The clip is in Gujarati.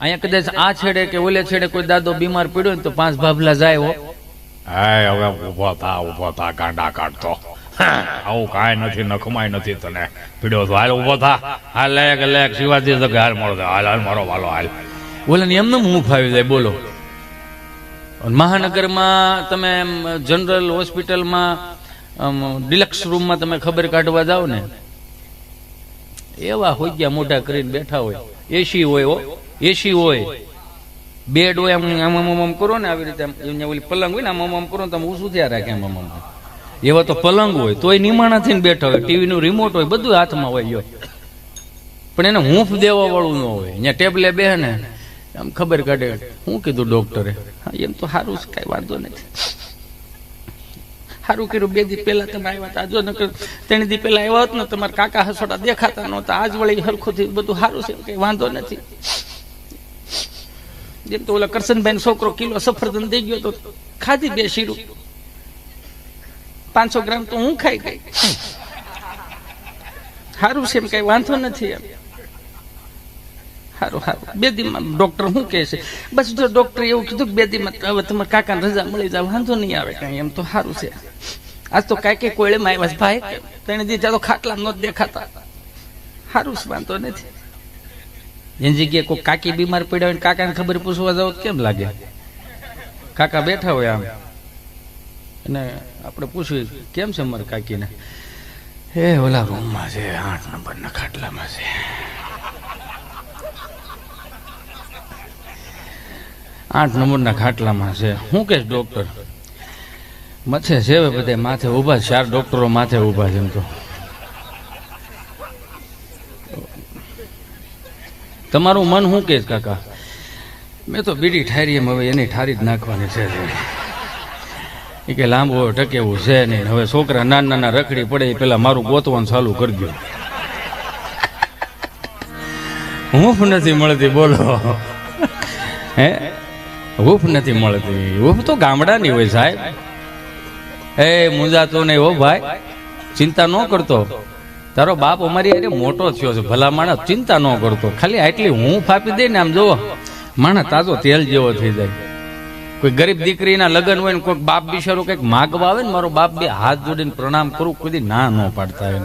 અહીંયા કદાચ આ છેડે કે ઓલે છેડે કોઈ દાદો બીમાર પડ્યો ને તો પાંચ ભાભલા જાય હાય, હવે ઊભો થા ઊભો થા, ગાંડા કાઢતો. આવું કાંઈ નથી, નખમાય નથી તને. પીડ્યો તો હાલ ઊભો થા. હાલ લેક લેક શિવાજી તો હાલ મળો હાલ હાલ, મારો વાલો, હાલ. ઓલાને એમને હું ફાવી જાય, બોલો. મહાનગરમાં તમે જનરલ હોસ્પિટલમાં ડિલક્સ રૂમમાં તમે ખબર કાઢવા જાઓ ને. એવા હોય ગયા મોટા કરીને બેઠા હોય. એસી હોય એસી હોય. બેડ હોય આમ આમ આમ કરો ને આવી રીતે અહીંયા ઓલી પલંગ હોય ને આમ આમ કરો ને તમે ઊંચું થયા રાખે આમ આમ. એવા તો પલંગ હોય, તોય નિમાણા થઈને બેઠા હોય. ટીવી નું રિમોટ હોય બધું હાથમાં હોય પણ એને હૂંફ દેવા વાળું ન હોય. અહીંયા ટેબલે બેહે ને, આમ ખબર કાઢે. હું કીધું ડોક્ટરે, હા, એમ તો સારું છે, કઈ વાંધો નથી. સારું કર્યું, બે દી પહેલા તમે આવ્યા હતા. જો નકર ત્રણ દી પહેલા આવ્યા હોત ને, તમારા કાકા હસોડા દેખાતા નહોતા. આજ વળી થયું, બધું સારું છે કઈ વાંધો નથી. જેમ તો ઓલા કરશનભાઈ નો છોકરો કિલો સફરજન દઈ ગયો તો ખાધી બે શીરું. પાંચસો ગ્રામ તો હું ખાઈ ગઈ. સારું છે એમ કઈ વાંધો નથી એમ. સારું સારું બે દીમાં ડોક્ટર શું કહે છે? બસ જો ડોક્ટર એવું કીધું કે બે દીમાં હવે તમારા કાકાને રજા મળી જાય, વાંધો નહીં આવે કઈ. એમ તો સારું છે. આજ તો કાંઈ કઈ કોયળેમાં આવ્યા ભાઈ. તેને ત્યાં તો ખાટલા નહોત દેખાતા. સારું છે, વાંધો નથી. એની જગ્યાએ કોઈ કાકી બીમાર પડ્યા હોય કાકાને ખબર પૂછવા જાવ કેમ લાગે? કાકા બેઠા હોય આમ. અને આપણે પૂછ્યું, કેમ છે મારા કાકીને? એ ઓલા રૂમમાં છે, આઠ નંબરના ખાટલામાં છે. આઠ નંબરના ખાટલામાં છે. શું કે ડોક્ટર મથે છે બધા માથે ઊભા. ચાર ડોક્ટરો માથે ઊભા છે એમ તો. તમારું મન શું કે કાકા? મેં તો બીડી ઠારી એમ, હવે એની ઠારી જ નાખવાની છે એ કે લાંબુ ટકેવું છે નહીં, હવે છોકરા નાના નાના રખડી પડે એ પેલા મારું ગોતવાનું ચાલુ કરી દો હૂંફ નથી મળતી, બોલો. હે? હૂફ નથી મળતી. હૂફ તો ગામડાની હોય સાહેબ. એ મુંજાતો નહીં હો ભાઈ. ચિંતા ન કરતો. તારો બાપ અમારી અરે મોટો થયો છે. ભલા માણસ ચિંતા ન કરતો. ખાલી આટલી હું ફાપી દે ને આમ જોવો માણસ તાજો તેલ જેવો થઈ જાય. કોઈ ગરીબ દીકરીના લગ્ન હોય ને કોઈક બાપ બિચારો કંઈક માગવા આવે ને મારો બાપ બે હાથ જોડીને પ્રણામ કરું, કોઈ ના ન પાડતા હોય